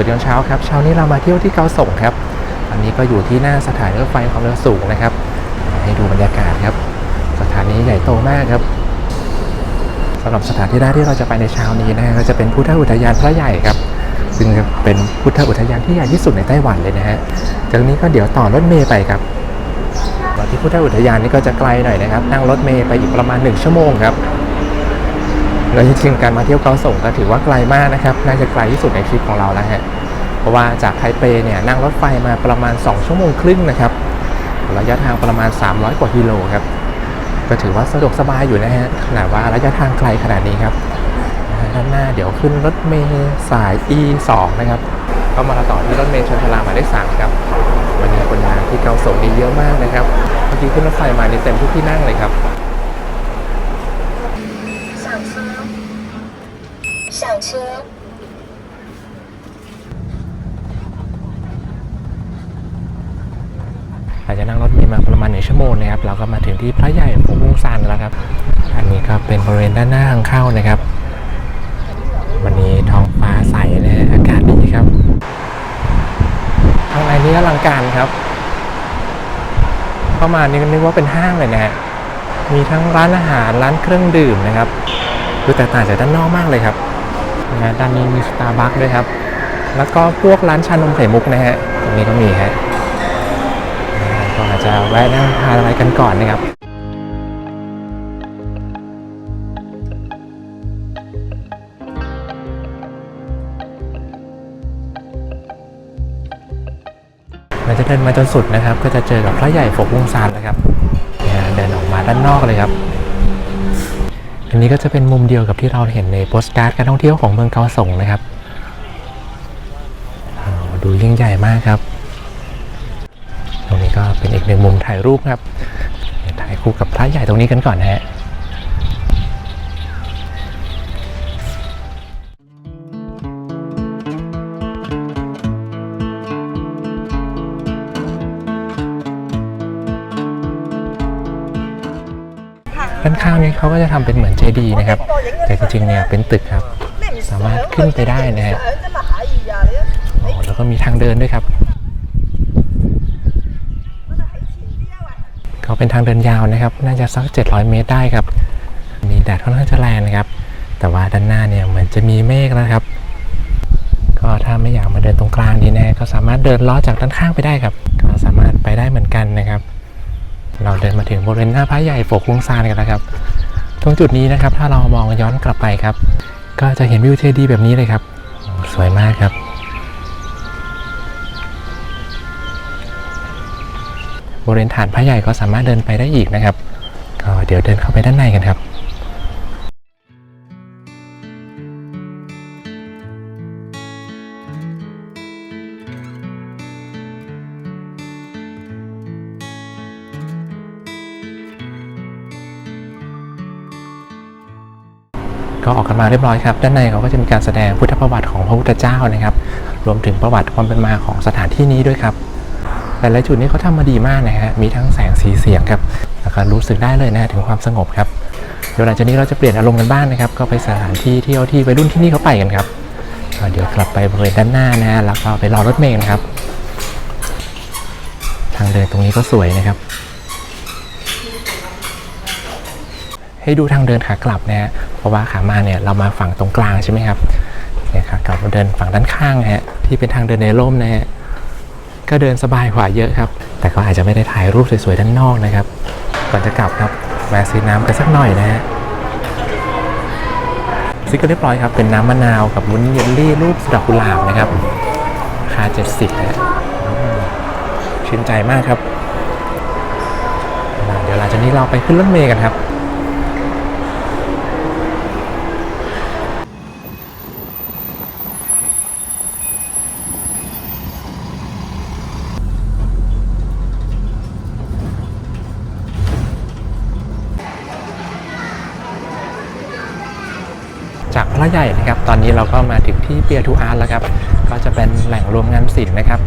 วัสดีตอนเช้าครับเช้านี้เรามาเที่ยวที่เกาสงครับ อันนี้ก็อยู่ที่หน้าสถานีรถไฟความเร็วสูงนะครับ ให้ดูบรรยากาศครับ สถานีใหญ่โตมากครับสำหรับสถานที่แรกที่เราจะไปในเช้านี้นะฮะก็จะเป็นพุทธอุทยานพระใหญ่ครับ ซึ่งเป็นพุทธอุทยานที่ใหญ่ที่สุดในไต้หวันเลยนะฮะจากนี้ก็เดี๋ยวต่อรถเมย์ไปครับที่พุทธอุทยานนี่ก็จะไกลหน่อยนะครับ นั่งรถเมย์ไปอีกประมาณ 1 ชั่วโมงครับ แล้วจริงๆการมาเที่ยวเกาสงก็ถือว่าไกลมากนะครับ น่าจะไกลที่สุดในทริปของเราแล้วฮะ เพราะว่าจากไทเปเนี่ยนั่งรถไฟมาประมาณ 2 ชั่วโมงครึ่งนะครับระยะทางประมาณ 300 กว่ากิโลครับ ก็ถือว่าสะดวกสบายอยู่นะฮะขนาดว่าระยะทางไกลขนาดนี้ครับด้านหน้าเดี๋ยวขึ้นรถเมล์สาย E2 นะครับก็มาต่อที่รถเมล์ชนทราหมายเลขสามครับวันนี้คนมาที่เกาสงนี่เยอะมากนะครับ เมื่อกี้ขึ้นรถไฟมานี่เต็มทุกที่นั่งเลยครับ上车，上车。หลังจากนั่งรถเมล์มาประมาณหนึ่งชั่วโมงนะครับ เราก็มาถึงที่พระใหญ่ภูมิซานแล้วครับ อันนี้ก็เป็นบริเวณด้านหน้าทางเข้านะครับ วันนี้ท้องฟ้าใสนะฮะอากาศดีครับข้างในนี้อลังการครับเข้ามานี่นึกว่าเป็นห้างเลยนะฮะมีทั้งร้านอาหารร้านเครื่องดื่มนะครับดูแตกต่างจากด้านนอกมากเลยครับ นะฮะด้านนี้มีสตาร์บัคด้วยครับ แล้วก็พวกร้านชานมไข่มุกนะฮะตรงนี้ก็มีฮะก็อาจจะแวะนั่งทานอะไรกันก่อนนะครับเราจะเดินมาจนสุดนะครับ ก็จะเจอกับพระใหญ่ฝกวงซานนะครับเดินออกมาด้านนอกเลยครับ นี้ก็จะเป็นมุมเดียวกับที่เราเห็นในโปสการ์ดการท่องเที่ยวของเมืองเกาสงนะครับดูยิ่งใหญ่มากครับ ตรงนี้ก็เป็นอีกหนึ่งมุมถ่ายรูปครับถ่ายคู่กับพระใหญ่ตรงนี้กันก่อนนะฮะ ด้านข้างนี้เขาก็จะทำเป็นเหมือนเจดีย์นะครับ แต่จริงๆเนี่ยเป็นตึกครับ สามารถขึ้นไปได้นะฮะโอ้แล้วก็มีทางเดินด้วยครับเขาเป็นทางเดินยาวนะครับ น่าจะสัก 700 เมตรได้ครับ มีแดดค่อนข้างจะแรงนะครับ แต่ว่าด้านหน้าเนี่ยเหมือนจะมีเมฆนะครับ ก็ถ้าไม่อยากมาเดินตรงกลางนี้นะก็สามารถเดินล้อจากด้านข้างไปได้ครับ ดินมาถึงบริเวณหน้าพระใหญ่โฟกวงซานกันแล้วครับตรงจุดนี้นะครับถ้าเรามองย้อนกลับไปครับ ก็จะเห็นวิวเทดีแบบนี้เลยครับ สวยมากครับ บริเวณฐานพระใหญ่ก็สามารถเดินไปได้อีกนะครับ ก็เดี๋ยวเดินเข้าไปด้านในกันครับ ก็ออกกันมาเรียบร้อยครับ ด้านในเขาก็จะมีการแสดงพุทธประวัติของพระพุทธเจ้านะครับ รวมถึงประวัติความเป็นมาของสถานที่นี้ด้วยครับหลายๆจุดนี้เขาทำมาดีมากนะฮะมีทั้งแสงสีเสียงครับแล้วก็รู้สึกได้เลยนะฮะถึงความสงบครับเดี๋ยวหลังจากนี้เราจะเปลี่ยนอารมณ์กันบ้างนะครับ ก็ไปสถานที่เที่ยวที่วัยรุ่นที่นี่เขาไปกันครับเดี๋ยวกลับไปบริเวณด้านหน้านะฮะแล้วก็ไปรอรถเมล์นะครับ ทางเดินตรงนี้ก็สวยนะครับ ให้ดูทางเดินขากลับนะฮะ เพราะว่าขามาเนี่ยเรามาฝั่งตรงกลางใช่ไหมครับเนี่ยขากลับเราเดินฝั่งด้านข้างนะฮะที่เป็นทางเดินในร่มนะฮะก็เดินสบายกว่าเยอะครับ แต่ก็อาจจะไม่ได้ถ่ายรูปสวยๆด้านนอกนะครับก่อนจะกลับครับแวะซื้อน้ำกันสักหน่อยนะฮะซื้อก็เรียบร้อยครับ เป็นน้ำมะนาวกับวุ้นเยลลี่รูปดอกกุหลาบนะครับราคา70นะฮะชื่นใจมากครับ เดี๋ยวหลังจากนี้เราไปขึ้นรถเมล์กันครับ จากพระใหญ่นะครับ ตอนนี้เรา ก็มาถึงที่เปียทูอาร์ตแล้วครับ ก็จะเป็นแหล่งรวมงานศิลป์นะครับ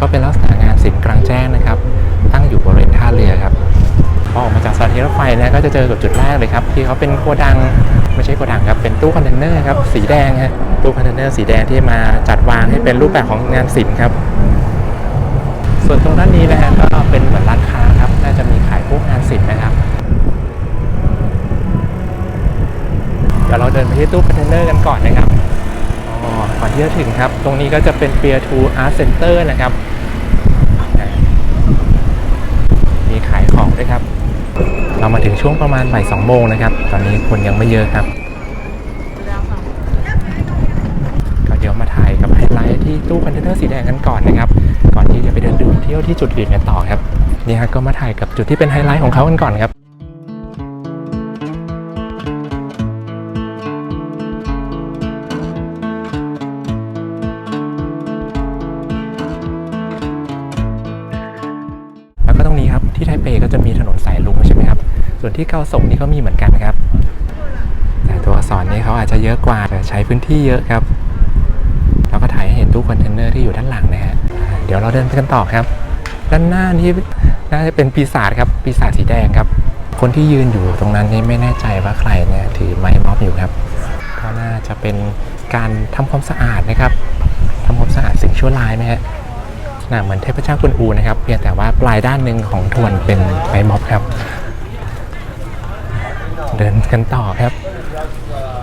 ก็เป็นลักษณะงานศิลป์กลางแจ้งนะครับ ตั้งอยู่บริเวณท่าเรือครับพอออกมาจากสถานีรถไฟนะก็จะเจอกับจุดแรกเลยครับ ที่เขาเป็นโกดังไม่ใช่โกดังครับ เป็นตู้คอนเทนเนอร์ครับสีแดงฮะตู้คอนเทนเนอร์สีแดงที่มาจัดวางให้เป็นรูปแบบของงานศิลป์ครับ ส่วนตรงด้านนี้นะฮะก็เป็นเหมือนร้านค้าครับน่าจะมีขายพวกงานศิลป์นะครับเดี๋ยวเราเดินไปที่ตู้คอนเทนเนอร์กันก่อนนะครับ ก่อนที่จะถึงครับ ตรงนี้ก็จะเป็น Peer to Art Center นะครับมีขายของด้วยครับ เรามาถึงช่วงประมาณบ่ายสองโมงนะครับ ตอนนี้คนยังไม่เยอะครับก็เดี๋ยวมาถ่ายกับไฮไลท์ที่ตู้คอนเทนเนอร์สีแดงกันก่อนนะครับ ก่อนที่จะไปเดินดูเที่ยวที่จุดอื่นกันต่อครับนี่ครับก็มาถ่ายกับจุดที่เป็นไฮไลท์ของเขากันก่อนครับ เปก็จะมีถนนสายลุงใช่ไหมครับ ส่วนที่เกาสงนี่ก็มีเหมือนกันครับ แต่ตัวอักษรนี่เขาอาจจะเยอะกว่าแต่ใช้พื้นที่เยอะครับแล้วก็ถ่ายให้เห็นตู้คอนเทนเนอร์ที่อยู่ด้านหลังนะฮะเดี๋ยวเราเดินไปกันต่อครับ ด้านหน้านี่น่าจะเป็นปีศาจครับปีศาจสีแดงครับ คนที่ยืนอยู่ตรงนั้นนี่ไม่แน่ใจว่าใครเนี่ยถือไม้ม็อบอยู่ครับก็น่าจะเป็นการทำความสะอาดนะครับทำความสะอาดสิ่งชั่วร้ายไหมฮะ ษณะเหมือนเทพเจ้ากวนอูนะครับเพียงแต่ว่าปลายด้านหนึ่งของทวนเป็นไม้ม็อบครับ เดินกันต่อครับ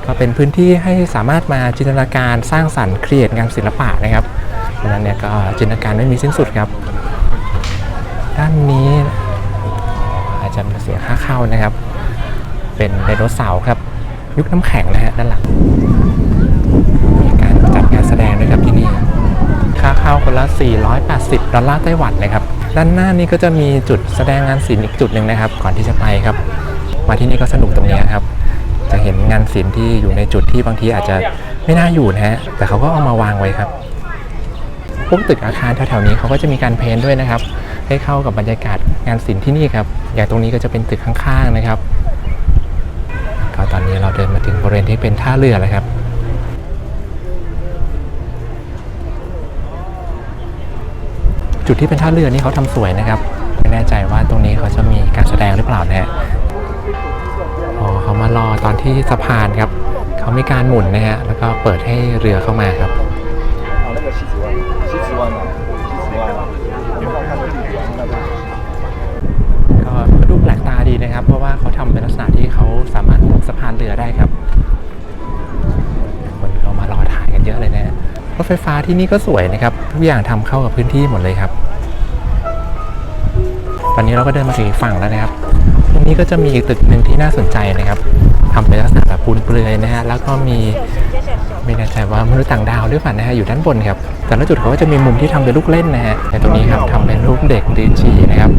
ก็เป็นพื้นที่ให้สามารถมาจินตนาการสร้างสรรค์ครีเอทงานศิลปะนะครับเพรานั้นเนี่ยก็จินตนาการไม่มีสิ้นสุดครับ ด้านนี้อาจจะเสียค่าเข้านะครับ เป็นไดโนเสาร์ครับ ยุคน้ำแข็งนะฮะด้านหลัง มีการจัดงานแสดงด้วยครับที่นี่ ค่า เข้าคนละ 480 ดอลลาร์ไต้หวันนะครับ ด้านหน้านี้ก็จะมีจุดแสดงงานศิลป์อีกจุดหนึ่งนะครับ ก่อนที่จะไปครับ มาที่นี่ก็สนุกตรงนี้ครับ จะเห็นงานศิลป์ที่อยู่ในจุดที่บางทีอาจจะไม่น่าอยู่นะฮะ แต่เขาก็เอามาวางไว้ครับพวกตึกอาคารแถวๆนี้เขาก็จะมีการเพ้นด้วยนะครับ ให้เข้ากับบรรยากาศงานศิลป์ที่นี่ครับ อย่างตรงนี้ก็จะเป็นตึกข้างๆนะครับก็ตอนนี้เราเดินมาถึงบริเวณที่เป็นท่าเรือแล้วครับ จุดที่เป็นท่าเรือนี่เขาทำสวยนะครับ ไม่แน่ใจว่าตรงนี้เขาจะมีการแสดงหรือเปล่านะฮะอ๋อเขามารอตอนที่สะพานครับ เขามีการหมุนนะฮะแล้วก็เปิดให้เรือเข้ามาครับก็ดูแปลกตาดีนะครับ เพราะว่าเขาทำเป็นลักษณะที่เขาสามารถสะพานเรือได้ครับ รถไฟฟ้าที่นี่ก็สวยนะครับ ทุกอย่างทำเข้ากับพื้นที่หมดเลยครับ ตอนนี้เราก็เดินมาถึงฝั่งแล้วนะครับ ตรงนี้ก็จะมีอีกตึกหนึ่งที่น่าสนใจนะครับทำเป็นลักษณะแบบปูนเปลือยนะฮะ แล้วก็มีไม่แน่ใจว่ามนุษย์ต่างดาวหรือเปล่านะฮะอยู่ด้านบนครับแต่ละจุดเขาก็จะมีมุมที่ทำเป็นลูกเล่นนะฮะแต่ตรงนี้ครับทำเป็นรูปเด็กดืนฉี่นะครับ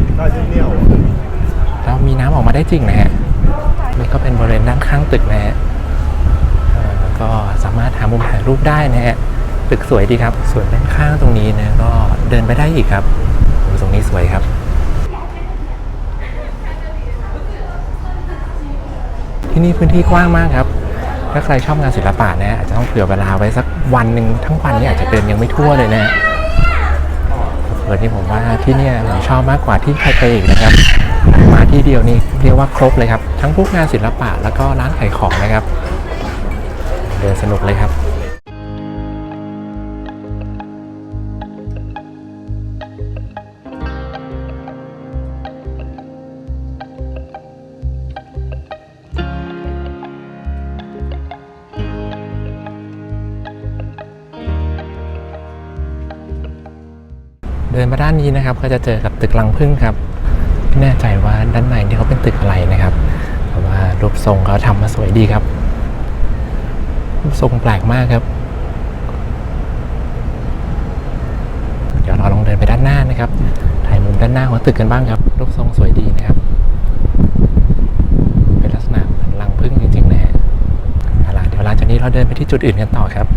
แล้วมีน้ำออกมาได้จริงนะฮะมันก็เป็นบริเวณด้านข้างตึกนะฮะก็สามารถหามุมถ่ายรูปได้นะฮะ ตึกสวยดีครับส่วนด้านข้างตรงนี้นะก็เดินไปได้อีกครับตรงนี้สวยครับ ที่นี่พื้นที่กว้างมากครับ ถ้าใครชอบงานศิลปะนะอาจจะต้องเผื่อเวลาไว้สักวันหนึ่งทั้งวันนี้อาจจะเดินยังไม่ทั่วเลยนะฮะเปิดที่ผมว่าที่นี่ผมชอบมากกว่าที่ไทเปอีกนะครับ มาที่เดียวนี่เรียกว่าครบเลยครับ ทั้งพวกงานศิลปะแล้วก็ร้านขายของนะครับ เดินสนุกเลยครับ ดินมาด้านนี้นะครับ ก็จะเจอกับตึกลังพึ่งครับไม่แน่ใจว่าด้านในนี่เขาเป็นตึกอะไรนะครับ แต่ว่ารูปทรงเขาทำมาสวยดีครับ รูปทรงแปลกมากครับ เดี๋ยวเราลองเดินไปด้านหน้านะครับ ถ่ายมุมด้านหน้าของตึกกันบ้างครับ รูปทรงสวยดีนะครับเป็นลักษณะเหมือนรังพึ่งจริงๆนะฮะเอาล่ะเดี๋ยวหลังจากนี้เราเดินไปที่จุดอื่นกันต่อครับ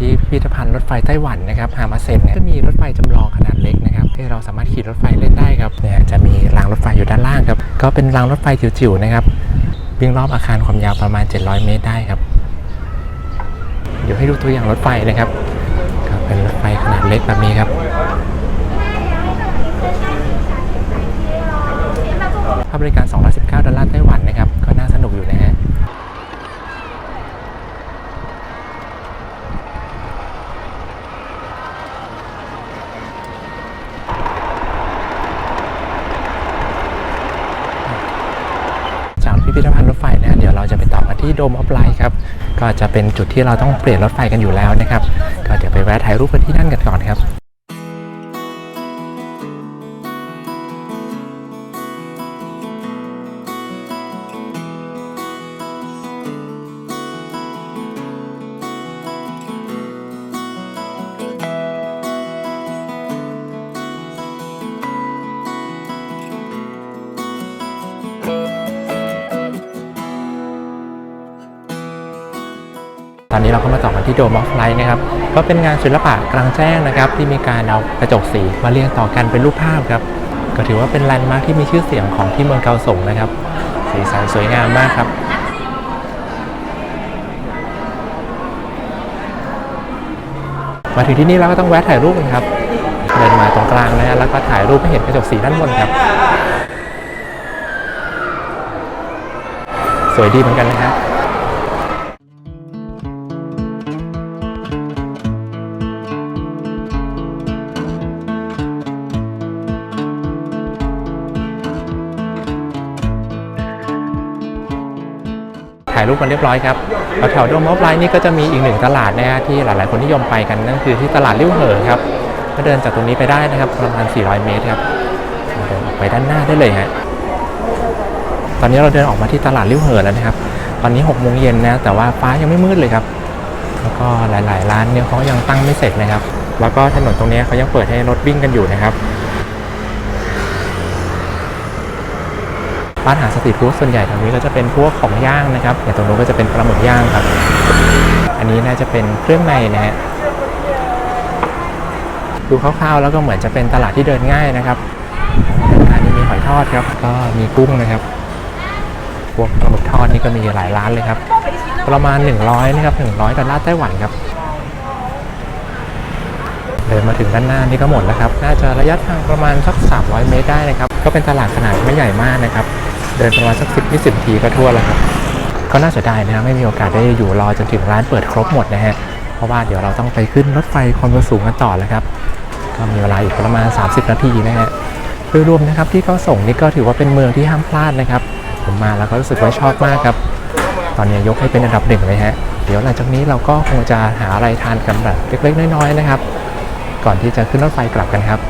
ที่พิพิธภัณฑ์รถไฟไต้หวันนะครับฮามาเซ็นเนี่ยจะมีรถไฟจำลองขนาดเล็กนะครับที่เราสามารถขี่รถไฟเล่นได้ครับเนี่ยจะมีรางรถไฟอยู่ด้านล่างครับก็เป็นรางรถไฟจิ๋วๆนะครับวิ่งรอบอาคารความยาวประมาณ 700 เมตรได้ครับ เดี๋ยวให้ดูตัวอย่างรถไฟนะครับก็เป็นรถไฟขนาดเล็กแบบนี้ครับค่าบริการ 219 ดอลลาร์ไต้หวันนะครับ ก็น่าสนุกอยู่นะฮะ จากพิพิธภัณฑ์รถไฟนะเดี๋ยวเราจะไปต่อกันที่ โดมออฟไลน์ครับ ก็จะเป็นจุดที่เราต้องเปลี่ยนรถไฟกันอยู่แล้วนะครับ ก็เดี๋ยวไปแวะถ่ายรูปกันที่นั่นกันก่อนครับ อนนี้เราก็มาต่อกันที่โดมออฟไลท์นะครับก็เป็นงานศิลปะกลางแจ้งนะครับ ที่มีการเอากระจกสีมาเรียงต่อกันเป็นรูปภาพครับ ก็ถือว่าเป็นแลนด์มาร์คที่มีชื่อเสียงของที่เมืองเกาสงนะครับ สีสันสวยงามมากครับมาถึงที่นี่เราก็ต้องแวะถ่ายรูปกันครับ เดินมาตรงกลางนะฮะแล้วก็ถ่ายรูปให้เห็นกระจกสีด้านบนครับ สวยดีเหมือนกันนะครับายรูปกันเรียบร้อยครับแถวโดมออฟไลน์นี่ก็จะมีอีกหนึ่งตลาดนะฮะที่หลาย ๆ คนนิยมไปกันนั่นคือที่ตลาดลิ้วเหอครับก็เดินจากตรงนี้ไปได้นะครับประมาณ 400 เมตรครับเดินออกไปด้านหน้าได้เลยฮะตอนนี้เราเดินออกมาที่ตลาดลิ้วเหอแล้วนะครับ ตอนนี้6โมงเย็นนะแต่ว่าฟ้ายังไม่มืดเลยครับ แล้วก็หลาย ๆ ร้านเนี่ยเขายังตั้งไม่เสร็จนะครับ แล้วก็ถนนตรงนี้เขายังเปิดให้รถวิ่งกันอยู่นะครับ ร้านอาหารสตรีทฟู้ดส่วนใหญ่แถวนี้ก็จะเป็นพวกของย่างนะครับอย่างตรงนู้นก็จะเป็นปลาหมึกย่างครับ อันนี้น่าจะเป็นเครื่องในนะฮะดูคร่าวๆแล้วก็เหมือนจะเป็นตลาดที่เดินง่ายนะครับอันนี้มีหอยทอดครับก็มีกุ้งนะครับพวกปลาหมึกทอดนี่ก็มีหลายร้านเลยครับ ประมาณ 100นะครับ100ดอลลาร์ไต้หวันครับเดินมาถึงด้านหน้านี่ก็หมดแล้วครับ น่าจะระยะทางประมาณสัก 300 เมตรได้นะครับ ก็เป็นตลาดขนาดไม่ใหญ่มากนะครับ เดินประมาณสัก10 20ทีก็ทั่วแล้วครับก็น่าเสียดายนะครับไม่มีโอกาสได้อยู่รอจนถึงร้านเปิดครบหมดนะฮะเพราะว่าเดี๋ยวเราต้องไปขึ้นรถไฟความเร็วสูงกันต่อแล้วครับก็มีเวลาอีกประมาณ 30 นาทีนะฮะโดยรวมนะครับที่เขาส่งนี่ก็ถือว่าเป็นเมืองที่ห้ามพลาดนะครับ ผมมาแล้วก็รู้สึกว่าชอบมากครับ ตอนนี้ยกให้เป็นอันดับหนึ่งเลยฮะเดี๋ยวหลังจากนี้เราก็คงจะหาอะไรทานกันแบบเล็กๆน้อยๆนะครับ ก่อนที่จะขึ้นรถไฟกลับกันครับ